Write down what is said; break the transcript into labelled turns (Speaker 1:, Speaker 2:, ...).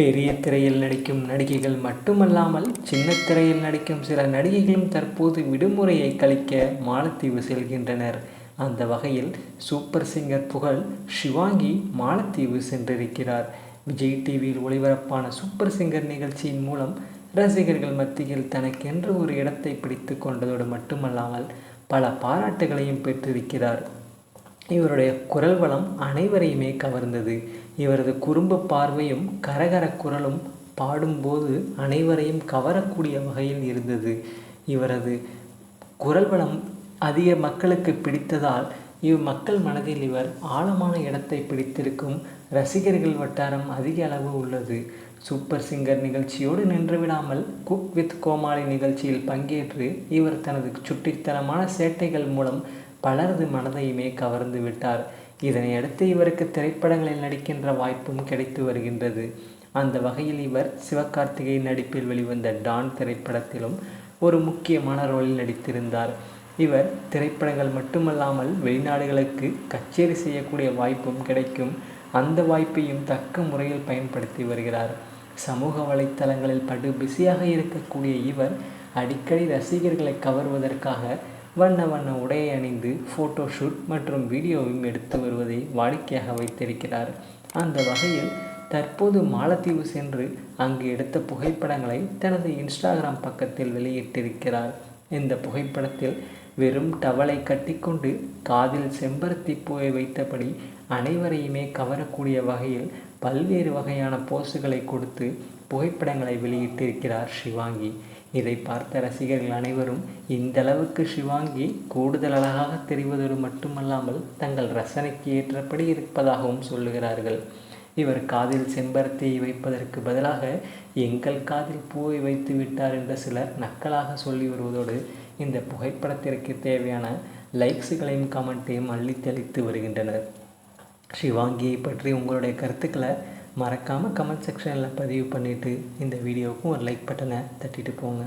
Speaker 1: பெரிய திரையில் நடிக்கும் நடிகைகள் மட்டுமல்லாமல் சின்ன திரையில் நடிக்கும் சில நடிகைகளும் தற்போது விடுமுறையை கழிக்க மாலத்தீவு செல்கின்றனர். அந்த வகையில் சூப்பர் சிங்கர் புகழ் ஷிவாங்கி மாலத்தீவு சென்றிருக்கிறார். விஜய் டிவியில் ஒளிபரப்பான சூப்பர் சிங்கர் நிகழ்ச்சியின் மூலம் ரசிகர்கள் மத்தியில் தனக்கென்று ஒரு இடத்தை பிடித்து கொண்டதோடு மட்டுமல்லாமல் பல பாராட்டுகளையும் பெற்றிருக்கிறார். இவருடைய குரல் வளம் அனைவரையுமே கவர்ந்தது. இவரது குறும்பு பார்வையும் கரகர குரலும் பாடும்போது அனைவரையும் கவரக்கூடிய வகையில் இருந்தது. இவரது குரல் வளம் அதிக மக்களுக்கு பிடித்ததால் இவ் மக்கள் மனதில் இவர் ஆழமான இடத்தை பிடித்திருக்கும் ரசிகர்கள் வட்டாரம் அதிக அளவு உள்ளது. சூப்பர் சிங்கர் நிகழ்ச்சியோடு நின்றுவிடாமல் குக் வித் கோமாளி நிகழ்ச்சியில் பங்கேற்று இவர் தனது சுட்டித்தனமான சேட்டைகள் மூலம் பலரது மனதையுமே கவர்ந்து விட்டார். இதனையடுத்து இவருக்கு திரைப்படங்களில் நடிக்கின்ற வாய்ப்பும் கிடைத்து வருகின்றது. அந்த வகையில் இவர் சிவகார்த்திகேயன் நடிப்பில் வெளிவந்த டான் திரைப்படத்திலும் ஒரு முக்கியமான ரோலில் நடித்திருந்தார். இவர் திரைப்படங்கள் மட்டுமல்லாமல் வெளிநாடுகளுக்கு கச்சேரி செய்யக்கூடிய வாய்ப்பும் கிடைக்கும். அந்த வாய்ப்பையும் தக்க முறையில் பயன்படுத்தி வருகிறார். சமூக வலைத்தளங்களில் படு பிஸியாக இருக்கக்கூடிய இவர் அடிக்கடி ரசிகர்களை கவர்வதற்காக வண்ண வண்ண உடையை அணிந்து ஃபோட்டோஷூட் மற்றும் வீடியோவும் எடுத்து வருவதை வாடிக்கையாக வைத்திருக்கிறார். அந்த வகையில் தற்போது மாலத்தீவு சென்று அங்கு எடுத்த புகைப்படங்களை தனது இன்ஸ்டாகிராம் பக்கத்தில் வெளியிட்டிருக்கிறார். இந்த புகைப்படத்தில் வெறும் டவலை கட்டிக்கொண்டு காதில் செம்பருத்தி பூவை வைத்தபடி அனைவரையுமே கவரக்கூடிய வகையில் பல்வேறு வகையான போஸுகளை கொடுத்து புகைப்படங்களை வெளியிட்டிருக்கிறார் ஷிவாங்கி இதை பார்த்த ரசிகர்கள் அனைவரும் இந்த அளவுக்கு ஷிவாங்கி கூடுதல் அழகாக தெரிவதோடு மட்டுமல்லாமல் தங்கள் ரசனைக்கு ஏற்றபடி இருப்பதாகவும் சொல்லுகிறார்கள். இவர் காதில் செம்பருத்தியை வைப்பதற்கு பதிலாக எங்கள் காதில் பூவை வைத்து விட்டார் என்று சிலர் நக்கலாக சொல்லி வருவதோடு இந்த புகைப்படத்திற்கு தேவையான லைக்ஸுகளையும் கமெண்ட்டையும் அள்ளித்தளித்து வருகின்றனர். ஷிவாங்கியை பற்றி உங்களுடைய கருத்துக்களை மறக்காமல் கமெண்ட் செக்ஷனில் பதிவு பண்ணிவிட்டு இந்த வீடியோவுக்கும் ஒரு லைக் பட்டனை தட்டிட்டு போங்க.